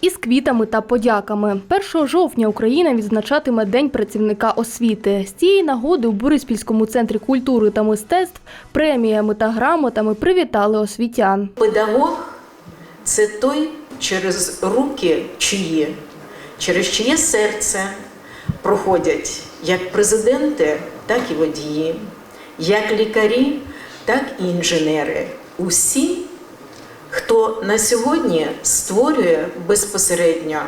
Із квітами та подяками 1 жовтня Україна відзначатиме День працівника освіти. З цієї нагоди у Бориспільському центрі культури та мистецтв преміями та грамотами привітали освітян. Педагог це той, через руки чиї, через чиє серце проходять як президенти, так і водії, як лікарі, так і інженери. Усі, хто на сьогодні створює безпосередньо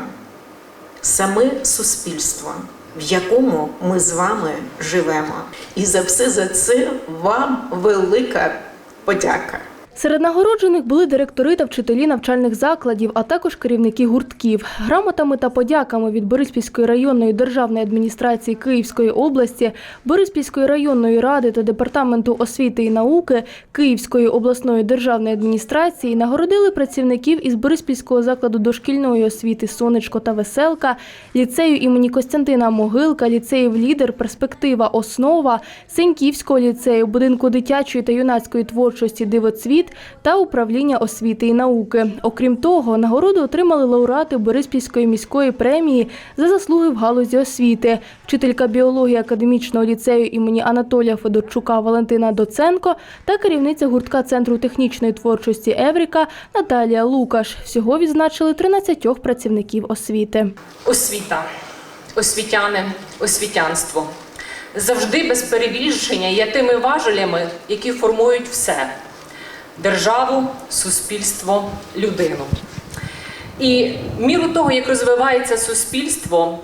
саме суспільство, в якому ми з вами живемо. І за все за це вам велика подяка. Серед нагороджених були директори та вчителі навчальних закладів, а також керівники гуртків. Грамотами та подяками від Бориспільської районної державної адміністрації Київської області, Бориспільської районної ради та департаменту освіти і науки Київської обласної державної адміністрації нагородили працівників із Бориспільського закладу дошкільної освіти Сонечко та Веселка, ліцею імені Костянтина Могилка, ліцеїв Лідер, Перспектива, Основа, Сеньківського ліцею, будинку дитячої та юнацької творчості Дивоцвіт та управління освіти і науки. Окрім того, нагороду отримали лауреати Бориспільської міської премії за заслуги в галузі освіти, вчителька біології академічного ліцею імені Анатолія Федорчука Валентина Доценко та керівниця гуртка Центру технічної творчості Евріка Наталія Лукаш. Всього відзначили 13 працівників освіти. освіта, освітяни, освітянство. Завжди без перебільшення є тими важелями, які формують все державу, суспільство, людину. І міру того, як розвивається суспільство,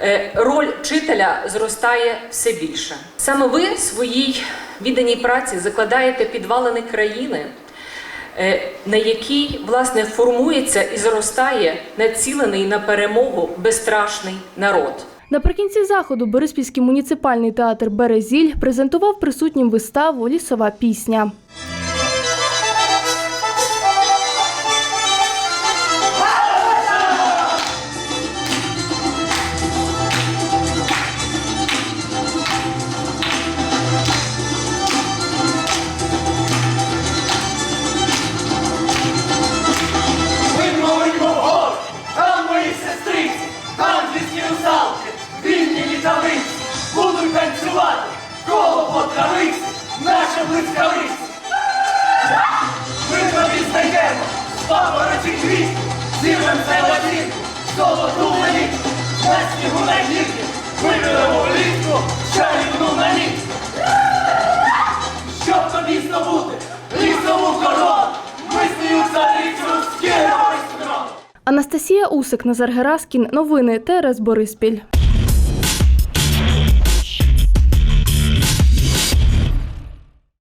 е, роль вчителя зростає все більше. Саме ви в своїй відданій праці закладаєте підвалини країни, е, на якій власне формується і зростає націлений на перемогу безстрашний народ. Наприкінці заходу Бориспільський муніципальний театр Березіль презентував присутнім виставу Лісова пісня. Зірвем зелені, золоту лелі, на снігу на гірки, виберемо влітку, чарівну на ніч. Щоб тобі здобути лісову корону, ми свою царицю скинемо з. Анастасія Усик, Назар Гераскін. Новини ТРС Бориспіль.